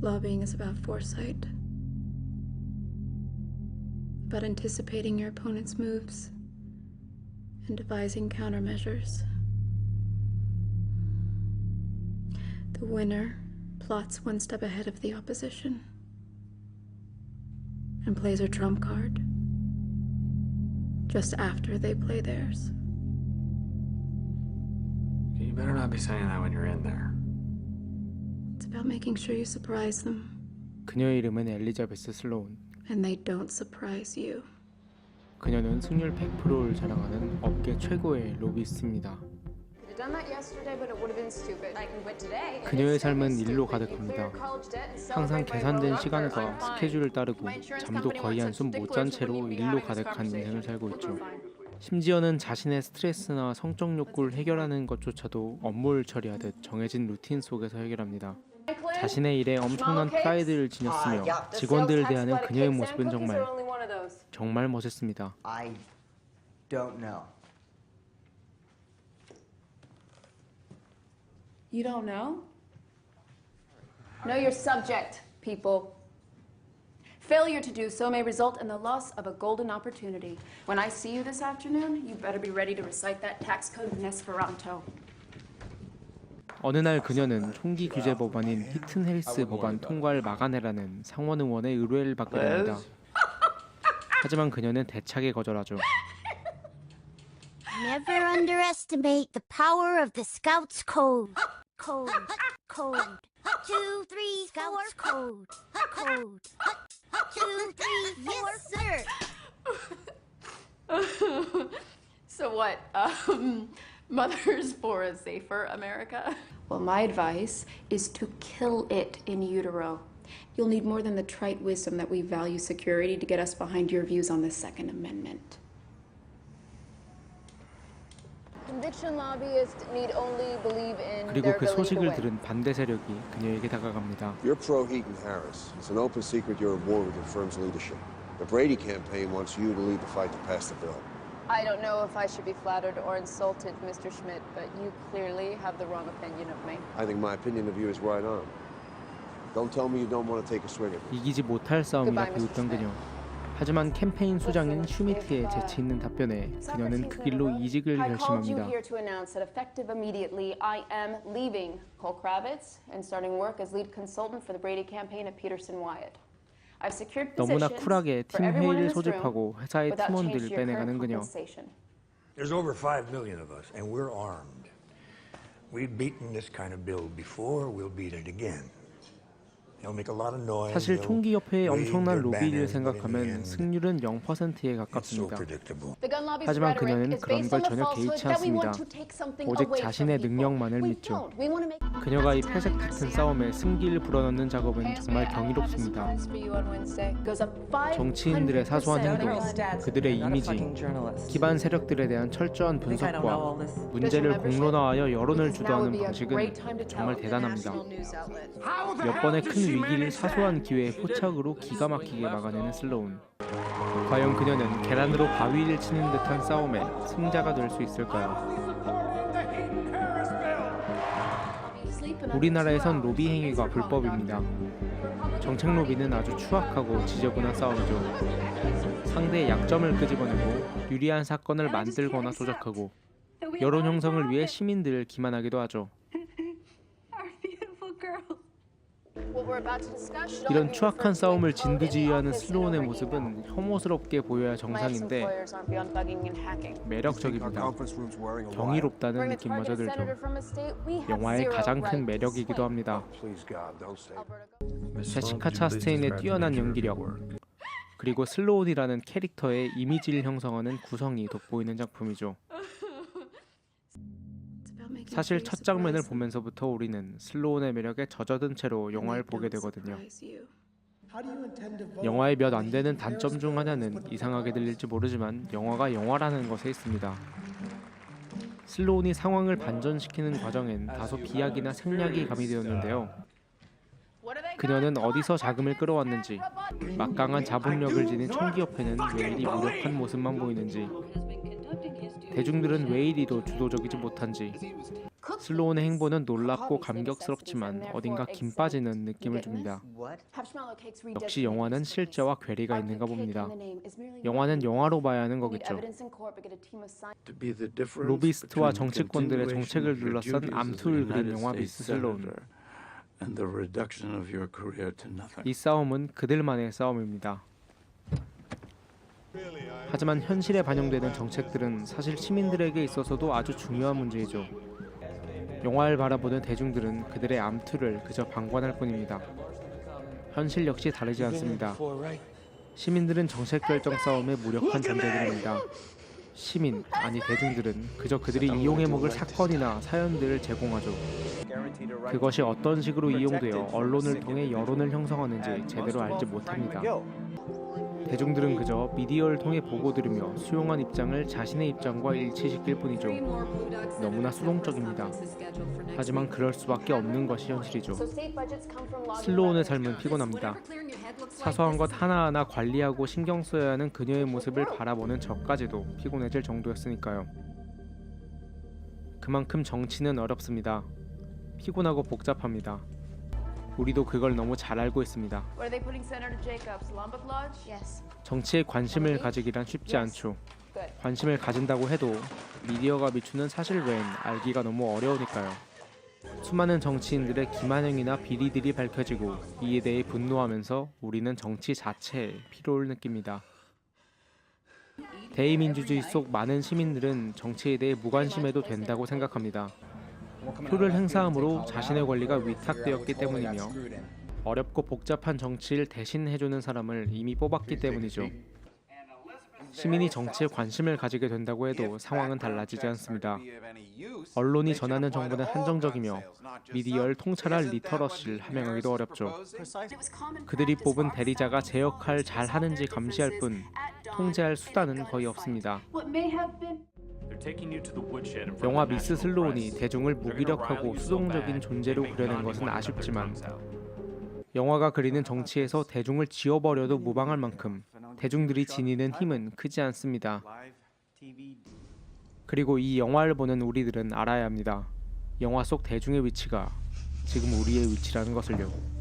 Lobbying is about foresight, about anticipating your opponent's moves and devising countermeasures. The winner plots one step ahead of the opposition and plays her trump card just after they play theirs. You better not be saying that when you're in there. About making sure you surprise them 그녀의 이름은 엘리자베스 슬로운. and they don't surprise you. 그녀는 승률 100%를 자랑하는 업계 최고의 로비스트입니다. Could have done that yesterday, but it would have been stupid. I can quit today. 그녀의 삶은 일로 가득합니다. 항상 계산된 시간과 스케줄을 따르고 잠도 거의 한숨 못 잔 채로 일로 가득한 인생을 살고 있죠. 심지어는 자신의 스트레스나 성적 욕구를 해결하는 것조차도 업무를 처리하듯 정해진 루틴 속에서 해결합니다. 자신의 일에 엄청난 프라이드를 지녔으며 직원들을 대하는 그녀의 모습은 정말 정말 멋있습니다. I don't know. You don't know? Know your subject, people. Failure to do so may result in the loss of a golden opportunity. When I see you this afternoon, you better be ready to recite that tax code in Esperanto. 어느 날 그녀는 총기 규제 법안인 히튼 헬스 법안 통과를 막아내라는 상원 의원의 의뢰를 받게 됩니다. 하지만 그녀는 대차게 거절하죠. Never underestimate the power of the Scouts Code. Code. Code. Two, three, Scouts Code. Code. Two, three, yes, sir. So what? Um, mothers for a safer America? Well, my advice is to kill it in utero. You'll need more than the trite wisdom that we value security to get us behind your views on the Second Amendment. Conviction lobbyists need only believe in 그리고 their 그 ability to 소식을 win. 들은 반대 세력이 그녀에게 다가갑니다. You're pro Heaton Harris. It's an open secret you're at war with your firm's leadership. The Brady campaign wants you to lead the fight to pass the bill. I don't know if I should be flattered or insulted, Mr. Schmidt, but you clearly have the wrong opinion of me. I think my opinion of you is right on. Don't tell me you don't want to take a swing at me. 이기지 못할 싸움이라 Goodbye, Mr. 비웃던 그녀. 하지만 캠페인 수장인 슈미트의 재치 있는 답변에 그녀는 그 길로 이직을 I called you 결심합니다. here to announce that effective immediately, I am leaving Cole Kravitz and starting work as lead consultant for the Brady campaign at Peterson Wyatt. I've secured 너무나 positions 쿨하게 for 팀 회의를 소집하고 회사의 팀원들을 빼내가는 그녀. There's over 5 million of us, and we're armed. We've beaten this kind of bill before, we'll beat it again. 사실 총기 협회의 wave 엄청난 로비를 생각하면 승률은 0%에 It's so 가깝습니다. predictable. The gun lobby's 하지만 그녀는 그런 based 걸 전혀 개의치 that we want 않습니다. to take something 오직 away from 자신의. 능력만을 We 믿죠. don't. We want to make 그녀가 이 회색 같은 싸움에 승기를 불어넣는 작업은 정말 경이롭습니다. 정치인들의 사소한 행동, 그들의 이미지, 기반 세력들에 대한 철저한 분석과 문제를 공론화하여 여론을 주도하는 방식은 정말 대단합니다. 몇 번의 큰 위기를 사소한 기회의 포착으로 기가 막히게 막아내는 슬로운. 과연 그녀는 계란으로 바위를 치는 듯한 싸움에 승자가 될 수 있을까요? 우리나라에선 로비 행위가 불법입니다. 정책 로비는 아주 추악하고 지저분한 싸움이죠. 상대의 약점을 끄집어내고 유리한 사건을 만들거나 조작하고 여론 형성을 위해 시민들을 기만하기도 하죠. 이런 추악한 싸움을 진두지휘하는 슬로운의 모습은 혐오스럽게 보여야 정상인데 매력적입니다. 경이롭다는 느낌마저 들죠. 영화의 가장 큰 매력이기도 합니다. 제시카 차스테인의 뛰어난 연기력 그리고 슬로운이라는 캐릭터의 이미지를 형성하는 구성이 돋보이는 작품이죠. 사실 첫 장면을 보면서부터 우리는 슬로운의 매력에 젖어든 채로 영화를 보게 되거든요. 영화의 몇 안 되는 단점 중 하나는 이상하게 들릴지 모르지만 영화가 영화라는 것에 있습니다. 슬로운이 상황을 반전시키는 과정엔 다소 비약이나 생략이 가미되었는데요. 그녀는 어디서 자금을 끌어왔는지, 막강한 자본력을 지닌 총기협회는 왜 이리 무력한 모습만 보이는지, 대중들은 왜 이리도 주도적이지 못한지 슬로운의 행보는 놀랍고 감격스럽지만 어딘가 김 빠지는 느낌을 줍니다. 역시 영화는 실제와 괴리가 있는가 봅니다. 영화는 영화로 봐야 하는 거겠죠. 로비스트와 정치권들의 정책을 둘러싼 암투를 그린 영화 미스 슬로운. 이 싸움은 그들만의 싸움입니다. 하지만 현실에 반영되는 정책들은 사실 시민들에게 있어서도 아주 중요한 문제이죠. 영화를 바라보는 대중들은 그들의 암투를 그저 방관할 뿐입니다. 현실 역시 다르지 않습니다. 시민들은 정책 결정 싸움에 무력한 존재들입니다. 시민 아니 대중들은 그저 그들이 이용해 먹을 사건이나 사연들을 제공하죠. 그것이 어떤 식으로 이용되어 언론을 통해 여론을 형성하는지 제대로 알지 못합니다. 대중들은 그저 미디어를 통해 보고 들으며 수용한 입장을 자신의 입장과 일치시킬 뿐이죠. 너무나 수동적입니다. 하지만 그럴 수밖에 없는 것이 현실이죠. 슬로운의 삶은 피곤합니다. 사소한 것 하나하나 관리하고 신경 써야 하는 그녀의 모습을 바라보는 저까지도 피곤해질 정도였으니까요. 그만큼 정치는 어렵습니다. 피곤하고 복잡합니다. 우리도 그걸 너무 잘 알고 있습니다. What are they putting Senator Jacobs? Lombok Lodge? Yes. 정치에 관심을 가지기란 쉽지 않죠. Good. 관심을 가진다고 해도 미디어가 비추는 사실 외엔 알기가 너무 어려우니까요. 수많은 정치인들의 기만행위나 비리들이 밝혀지고 이에 대해 분노하면서 우리는 정치 자체에 피로를 느낍니다. 대의민주주의 속 많은 시민들은 정치에 대해 무관심해도 된다고 생각합니다. 표를 행사함으로 자신의 권리가 위탁되었기 때문이며 어렵고 복잡한 정치를 대신 해주는 사람을 이미 뽑았기 때문이죠. 시민이 정치에 관심을 가지게 된다고 해도 상황은 달라지지 않습니다. 언론이 전하는 정보는 한정적이며 미디어를 통찰할 리터러시를 함양하기도 어렵죠. 그들이 뽑은 대리자가 제 역할 잘 하는지 감시할 뿐 통제할 수단은 거의 없습니다. 영화 미스 슬로운이 대중을 무기력하고 수동적인 존재로 그려낸 것은 아쉽지만 영화가 그리는 정치에서 대중을 지워버려도 무방할 만큼 대중들이 지니는 힘은 크지 않습니다. 그리고 이 영화를 보는 우리들은 알아야 합니다. 영화 속 대중의 위치가 지금 우리의 위치라는 것을요.